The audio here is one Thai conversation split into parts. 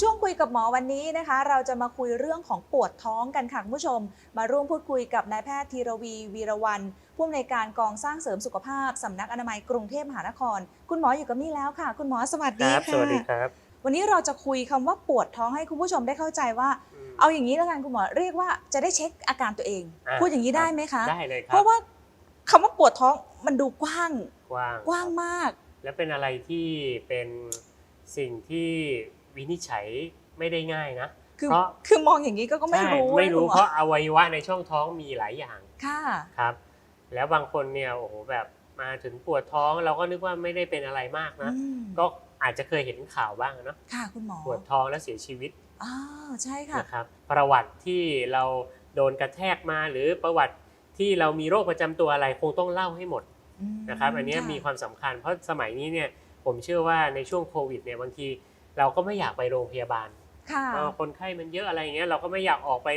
ช่วงคุยกับหมอวันนี้นะคะ เราจะมาคุยเรื่องของปวดท้องกันค่ะคุณผู้ชม มาร่วมพูดคุยกับนายแพทย์ธีรวีวีรวันผู้อำนวยการกองสร้างเสริมสุขภาพสำนักอนามัยกรุงเทพมหานคร คุณหมออยู่กับนี่แล้วค่ะ คุณหมอสวัสคดีรับ ค่ะสวัสดีครับ วันนี้เราจะคุยคำว่าปวดท้องให้คุณผู้ชมได้เข้าใจว่าอืมเอาอย่างนี้แล้วกันคุณหมอเรียกว่าจะได้เช็คอาการตัวเอง อ่าพูดอย่างนี้ได้ไหมคะ ได้เลยครัเพราะว่าคำว่าปวดท้องมันดูกว้างกว้างกว้างมาก และเป็นอะไรที่เป็นสิ่งที่ วินิจฉัยไม่ได้ง่ายนะ คือเพราะ คือมองอย่างนี้ก็ก็ไม่ใช่รู้ไม่รู้นเพราะอวัยวะในช่องท้องมีหลายอย่างค่ะครับ แล้วบางคนเนี่ยโอ้โหแบบมาถึงปวดท้องเราก็นึกว่าไม่ได้เป็นอะไรมากนะ อืมก็อาจจะเคยเห็นข่าวบ้างเนาะค่ะคุณหมอปวดท้องแล้วเสียชีวิตอ่าใช่ค่ะ นะครับประวัติที่เราโดนกระแทกมาหรือประวัติที่เรามีโรคประจำตัวอะไรคงต้องเล่าให้หมดอืมนะครับอันเนี้ยค่ะมีความสำคัญเพราะสมัยนี้เนี่ยผมเชื่อว่าในช่วงโควิดเนี่ยบางที เราก็ไม่อยากไปโรงพยาบาลค่ะเออคนไข้มันเยอะอะไรอย่างเงี้ยเราก็ไม่อยากออกไป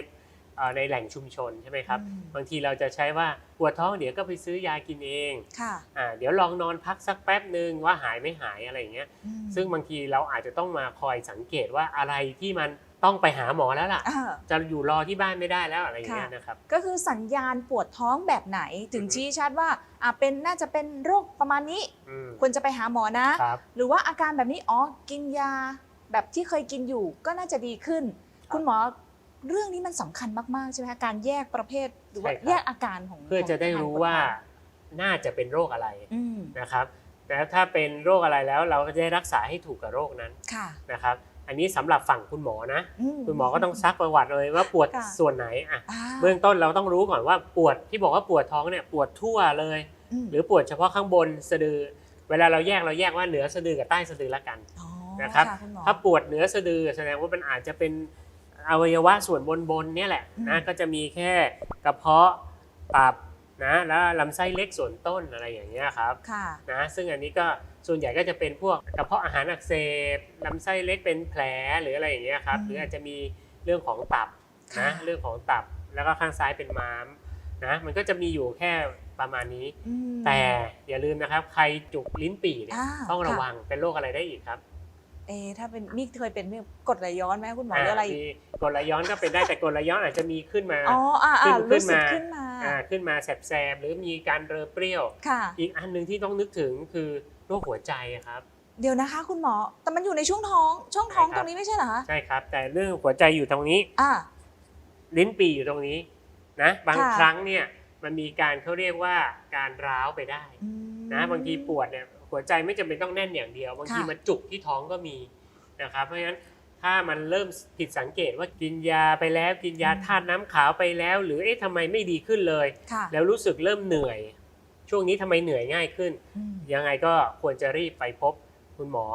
เอ่อในแหล่งชุมชนใช่ไหมครับอืมบางทีเราจะใช้ว่าปวดท้องเดี๋ยวก็ไปซื้อยากินเองค่ะอ่าเดี๋ยวลองนอนพักสักแป๊บหนึ่งว่าหายไม่หายอะไรอย่างเงี้ยอืมซึ่งบางทีเราอาจจะต้องมาคอยสังเกตว่าอะไรที่มัน ต้องไปหาหมอแล้วล่ะอ่าจะอยู่รอที่บ้านไม่ได้แล้วอะไรอย่างเงี้ยค่ะนะครับ ก็คือสัญญาณปวดท้องแบบไหนถึงอือฮึชี้ชัดว่าอ่าเป็นน่าจะเป็นโรคประมาณนี้อืมควรจะไปหาหมอนะครับหรือว่าอาการแบบนี้อ๋อกินยาแบบที่เคยกินอยู่ก็น่าจะดีขึ้นครับคุณหมอเรื่องนี้มันสำคัญมากๆใช่ไหมคะการแยกประเภทหรือว่าใช่ครับแยกอาการของเพื่อจะได้ขงรู้กปดว่าท้องน่าจะเป็นโรคอะไรอืมนะครับแล้วถ้าเป็นโรคอะไรแล้วเราก็จะได้รักษาให้ถูกกับโรคนั้นค่ะนะครับ อันนี้สำหรับฝั่งคุณหมอนะอืคุณหมอก็ต้องซักประวัติเลยว่าปวดค่ะส่วนไหนอะอ่าเบื้องต้นเราต้องรู้ก่อนว่าปวดที่บอกว่าปวดท้องเนี่ยปวดทั่วเลยมหรือปวดเฉพาะข้างบนสะดือ เวลาเราแยกเราแยกว่าเหนือสะดือกับใต้สะดือละกันอ๋อนะครับณหมอถ้าปวดเหนือสะดือแสดงว่ามันอาจจะเป็นอวัยวะส่วนบนบนๆเนี่ยแหละอืนะมก็จะมีแค่กระเพาะตับ นะแล้วลำไส้เล็กส่วนต้นอะไรอย่างเงี้ยครับค่ะ นะซึ่งอันนี้ก็ส่วนใหญ่ก็จะเป็นพวกกระเพาะอาหารอักเสบลำไส้เล็กเป็นแผลหรืออะไรอย่างเงี้ยครับอืมหรืออาจจะมีเรื่องของตับค่ะ นะเรื่องของตับแล้วก็ข้างซ้ายเป็นม้ามนะมันก็จะมีอยู่แค่ประมาณนี้ อืม แต่อย่าลืมนะครับ ใครจุกลิ้นปี่เนี่ยอ่าต้องระค่ะวังเป็นโรคอะไรได้อีกครับ เอะถ้าเป็นนี่เคยเป็นกรดไหลย้อนไหมคุณหมอหรืออะไรมีกรดไหลย้อนก็เป็นได้แต่กรดไหลย้อนอาจจะมีขึ้นมาอ๋ออ่าอ่าขึ้นรู้สึกขึ้ขึ้นนมามาอ่าขึ้นมาแสบๆหรือมีการเรอเปรี้ยวค่ะอีกอันหนึ่งที่ต้องนึกถึงคือโรคหัวใจอะครับเดี๋ยวนะคะ คุณหมอ แต่มันอยู่ในช่วงท้อง ช่วงท้องใช่ครับตรงนี้ไม่ใช่เหรอคะ ใช่ครับ แต่เรื่องหัวใจอยู่ตรงนี้อ่าลิ้นปี่อยู่ตรงนี้นะ บางค่ะครั้งเนี่ยมันมีการเขาเรียกว่าการร้าวไปได้อืมนะ บางทีปวดเนี่ย หัวใจไม่จำเป็นต้องแน่นอย่างเดียวบางทีค่ะมันจุกที่ท้องก็มีนะครับ เพราะฉะนั้นถ้ามันเริ่มผิดสังเกตว่ากินยาไปแล้วกินยาธาตุน้ำขาวไปแล้ว หรือเอ๊ะทำไมไม่ดีขึ้นเลยค่ะแล้วรู้สึกเริ่มเหนื่อย ช่วงนี้ทำไมเหนื่อยง่ายขึ้นอืมยังไงก็ควรจะรีบไปพบคุณหมอ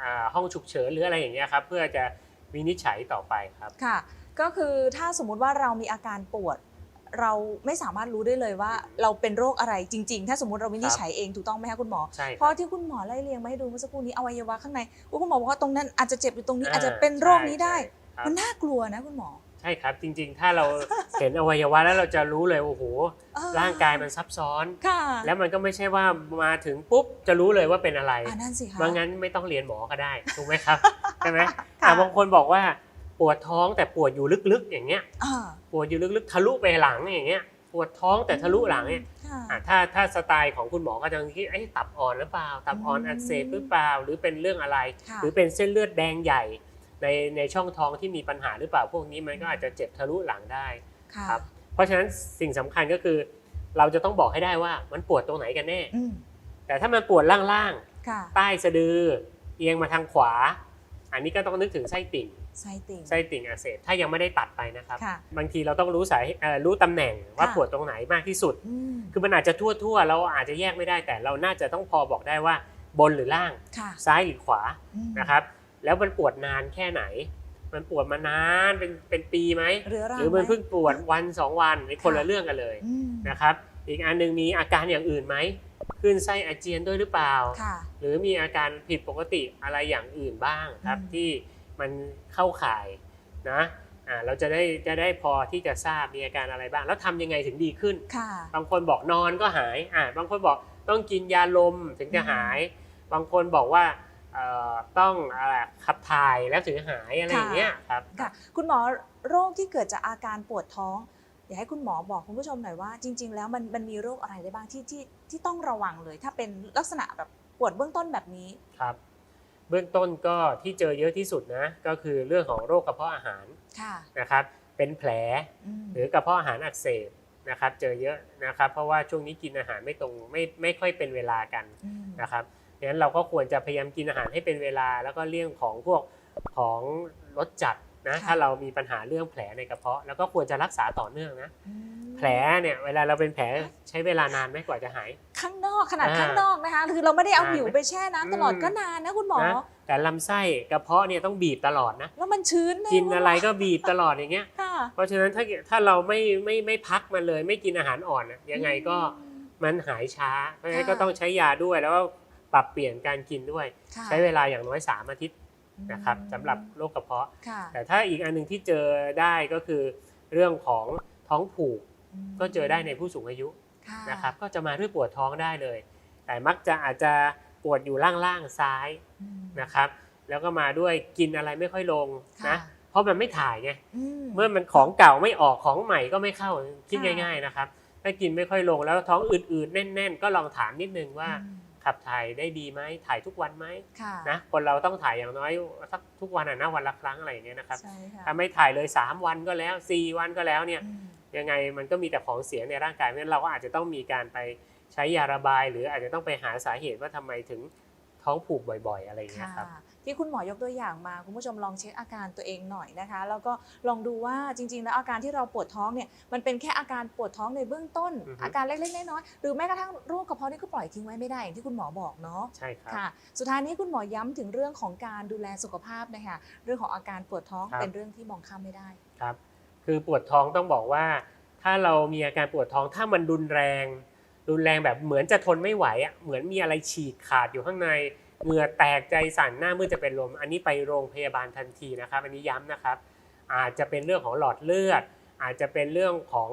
อ่าห้องฉุกเฉินหรืออะไรอย่างเงี้ยครับเพื่อจะวินิจฉัยต่อไปครับค่ะ ก็คือถ้าสมมุติว่าเรามีอาการปวด เราไม่สามารถรู้ได้เลยว่าเราเป็นโรคอะไรจริง ๆ ถ้าสมมติเราวินิจฉัยเองถูกต้องไหมคะคุณหมอ ใช่คเพรับ ราะที่คุณหมอไล่เรียงมาให้ดูเมื่อสักครู่นี้อวัยวะข้างในอุ๊ยคุณหมอบอกว่าตรงนั้นอาจจะเจ็บอยู่ตรงนี้อ่าอาจจะเป็นโรคนี้ได้ ใช่ครับ มันน่ากลัวนะคุณหมอใช่ครับ จริงๆ ถ้าเราเห็นอวัยวะแล้วเราจะรู้เลยโอ้โห เออร่างกายมันซับซ้อน ค่ะแล้วมันก็ไม่ใช่ว่ามาถึงปุ๊บจะรู้เลยว่าเป็นอะไร อ่านั่นสิคะบางงั้นไม่ต้องเรียนหมอก็ได้ ถูกไหมครับ ใช่ไหมค่ะอะบางคนบอกว่า ปวดท้องแต่ปวดอยู่ลึกๆอย่างเงี้ยอ่าปวดอยู่ลึกๆทะลุไปหลังอย่างเงี้ยปวดท้องแต่ทะลุหลังเนี่ยค่ะอะถ้าถ้าสไตล์ของคุณหมอก็จะคิดเอ้ยตับอ่อนหรือเปล่า ตับอ่อนอืมอักเสบหรือเปล่า หรือเป็นเรื่องอะไรค่ะหรือเป็นเส้นเลือดแดงใหญ่ในในช่องท้องที่มีปัญหาหรือเปล่าพวกนี้มันก็อาจจะเจ็บทะลุหลังได้ค่ะครับเพราะฉะนั้นสิ่งสำคัญก็คือ เราจะต้องบอกให้ได้ว่ามันปวดตรงไหนกันแน่อืมแต่ถ้ามันปวดล่างค่ะๆใต้สะดือ เอียงมาทางขวา อันนี้ก็ต้องนึกถึงไส้ติ่งไส้ติ่งไส้ติ่งอักเสบถ้ายังไม่ได้ตัดไปนะครับค่ะบางทีเราต้องรู้สายเอ่อรู้ตำแหน่งว่าค่ะปวดตรงไหนมากที่สุดอืมคือมันอาจจะทั่วๆ เราอาจจะแยกไม่ได้แต่เราน่าจะต้องพอบอกได้ว่าบนหรือล่างค่ะซ้ายหรือขวาอืมนะครับ แล้วมันปวดนานแค่ไหน มันปวดมานานเป็นเป็นปีไหมเรื้อรังหรือมันไหเพิ่งปวดวันสองวันในคนค่ะละเรื่องกันเลยอืมนะครับ อีกอันหนึ่งมีอาการอย่างอื่นไหม ขึ้นไส้อาเจียนด้วยหรือเปล่าค่ะหรือมีอาการผิดปกติอะไรอย่างอื่นบ้างครับอืมที่มันเข้าข่ายนะอ่าเราจะได้จะได้พอที่จะทราบมีอาการอะไรบ้าง แล้วทำยังไงถึงดีขึ้นค่ะบางคนบอกนอนก็หายอ่าบางคนบอกต้องกินยาลมถึงจะหาย บางคนบอกว่าเอ่อต้องอะไรขับถ่ายแล้วถึงหายอะไรอย่างเงี้ยครับค่ะคุณหมอโรคที่เกิดจากอาการปวดท้อง อยากให้คุณหมอบอกคุณผู้ชมหน่อยว่าจริง ๆ แล้วมันมันมีโรคอะไรได้บ้างที่ที่ที่ต้องระวังเลย ถ้าเป็นลักษณะแบบปวดเบื้องต้นแบบนี้ ครับ เบื้องต้นก็ที่เจอเยอะที่สุดนะ ก็คือเรื่องของโรคกระเพาะอาหารค่ะนะครับ เป็นแผลมหรือกระเพาะอาหารอักเสบนะครับ เจอเยอะนะครับ เพราะว่าช่วงนี้กินอาหารไม่ตรงไม่ไม่ค่อยเป็นเวลากันมนะครับดังนั้นเราก็ควรจะพยายามกินอาหารให้เป็นเวลา แล้วก็เลี่ยงของพวกของรสจัด นะค่ะถ้าเรามีปัญหาเรื่องแผลในกระเพาะแล้วก็ควรจะรักษาต่อเนื่องนะอืมแผลเนี่ยเวลาเราเป็นแผลใช้เวลานานไหมกว่าจะหาย ข้างนอกขนาดอ่าข้างนอกนะคะคือเราไม่ได้เอานานไหมผิวไปแช่น้ำตลอดอืมก็นานนะคุณหมอนะแต่ลำไส้กระเพาะเนี่ยต้องบีบตลอดนะแล้วมันชื้นเลยกินอะไรก็บีบตลอดอย่างเงี้ยค่ะเพราะฉะนั้นถ้าถ้าเราไม่ไม่ไม่พักมันเลย ไม่กินอาหารอ่อนอะยังไงก็อืมมันหายช้าเพราะฉะนั้นค่ะก็ต้องใช้ยาด้วยแล้วก็ปรับเปลี่ยนการกินด้วยค่ะใช้เวลาอย่างน้อย3อาทิตย์ นะครับสำหรับโรคกระเพาะ ค่ะแต่ถ้าอีกอันหนึงที่เจอได้ก็คือเรื่องของท้องผูกมก็เจอได้ในผู้สูงอายุค่ะนะครับก็จะมาด้วยปวดท้องได้เลย แต่มักจะอาจจะปวดอยู่ล่างๆซ้ายอืมนะครับ แล้วก็มาด้วยกินอะไรไม่ค่อยลงค่ะนะเพราะมันไม่ถ่ายไง อืเมื่อมันของเก่าไม่ออกของใหม่ก็ไม่เข้าคิดค่ะ ง่าย ๆนะครับ ถ้ากินไม่ค่อยลงแล้วท้องอืดๆแน่น ๆ ก็ลองถามนิดนึงว่า อืม ขับถ่ายได้ดีไหมถ่ายทุกวันไหมค่ะนะคนเราต้องถ่ายอย่างน้อยสักทุกวันอะนะวันละครั้งอะไรอย่างเงี้ยนะครับใช่ค่ะถ้าไม่ถ่ายเลย 3 วันก็แล้ว 4 วันก็แล้วเนี่ยอืมยังไงมันก็มีแต่ของเสียในร่างกายเพราะฉะนั้นเราก็อาจจะต้องมีการไปใช้ยาระบาย หรืออาจจะต้องไปหาสาเหตุว่าทำไมถึงท้องผูกบ่อย ๆ อะไรอย่างเงี้ยค่ะครับ ที่คุณหมอยกตัวอย่างมา คุณผู้ชมลองเช็คอาการตัวเองหน่อยนะคะ แล้วก็ลองดูว่าจริง ๆ แล้วอาการที่เราปวดท้องเนี่ยมันเป็นแค่อาการปวดท้องในเบื้องต้นอือฮึอาการเล็กๆน้อยๆหรือแม้กระทั่งโรคกระเพาะนี่ก็ปล่อยทิ้งไว้ไม่ได้อย่างที่คุณหมอบอกเนาะใช่ครับค่ะ สุดท้ายนี้คุณหมอย้ำถึงเรื่องของการดูแลสุขภาพนะคะเรื่องของอาการปวดท้องครับเป็นเรื่องที่มองข้ามไม่ได้ครับคือปวดท้องต้องบอกว่า ถ้าเรามีอาการปวดท้องถ้ามันรุนแรง รุนแรงแบบเหมือนจะทนไม่ไหวอะเหมือนมีอะไรฉีกขาดอยู่ข้างใน เหงื่อแตกใจสั่นหน้ามืดจะเป็นลม อันนี้ไปโรงพยาบาลทันทีนะครับ อันนี้ย้ำนะครับ อาจจะเป็นเรื่องของหลอดเลือด อาจจะเป็นเรื่องของ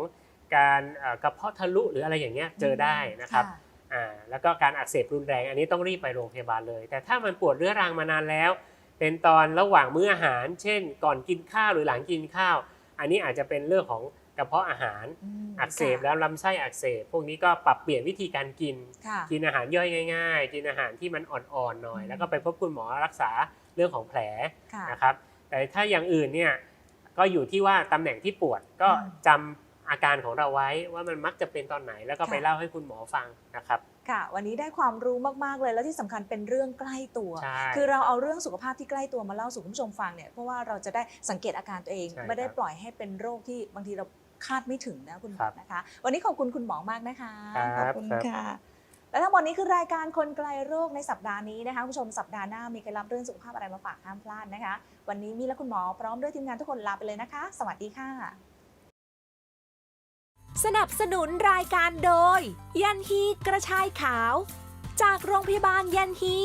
การเอ่อกระเพาะทะลุหรืออะไรอย่างเงี้ยเจอได้นะครับอ่าแล้วก็การอักเสบรุนแรง อันนี้ต้องรีบไปโรงพยาบาลเลย แต่ถ้ามันปวดเรื้อรังมานานแล้ว เป็นตอนระหว่างมื้ออาหาร เช่น ก่อนกินข้าวหรือหลังกินข้าว อันนี้อาจจะเป็นเรื่องของก ระเพาะอาหารมอักเสบค่ะแล้วลำไส้อักเสบพวกนี้ก็ปรับเปลี่ยนวิธีการกินค่ะกินอาหารย่อยง่าย ๆ กินอาหารที่มันอ่อนๆหน่อยอืมแล้วก็ไปพบคุณหมอรักษาเรื่องของแผลค่ะนะครับ แต่ถ้าอย่างอื่นเนี่ยก็อยู่ที่ว่าตำแหน่งที่ปวดก็อืมจำอาการของเราไว้ว่ามันมักจะเป็นตอนไหนแล้วก็ไปค่ะเล่าให้คุณหมอฟังนะครับค่ะ วันนี้ได้ความรู้มาก ๆ เลยแล้วที่สำคัญเป็นเรื่องใกล้ตัวใช่คือเราเอาเรื่องสุขภาพที่ใกล้ตัวมาเล่าสู่คุณผู้ชมฟังเนี่ยเพราะว่าเราจะได้สังเกตอาการตัวเองใช่ไม่ได้ครับปล่อยให้เป็นโรคที่บางทีเรา คาดไม่ถึงนะคุณหมครัอบนะคะ วันนี้ขอบคุณคุณหมอมากนะคะครับขอบคุณครับค่ะและทั้งหมดนี้คือรายการคนไกลโรคในสัปดาห์นี้นะคะคุณผู้ชมสัปดาห์หน้ามีเคล็ดลับเรื่องสุขภาพอะไรมาฝากห้ามพลาดนะคะ วันนี้มีและคุณหมอพร้อมด้วยทีมงานทุกคนลาไปเลยนะคะ สวัสดีค่ะ สนับสนุนรายการโดย ยันฮีกระชายขาว จากโรงพยาบาลยันฮี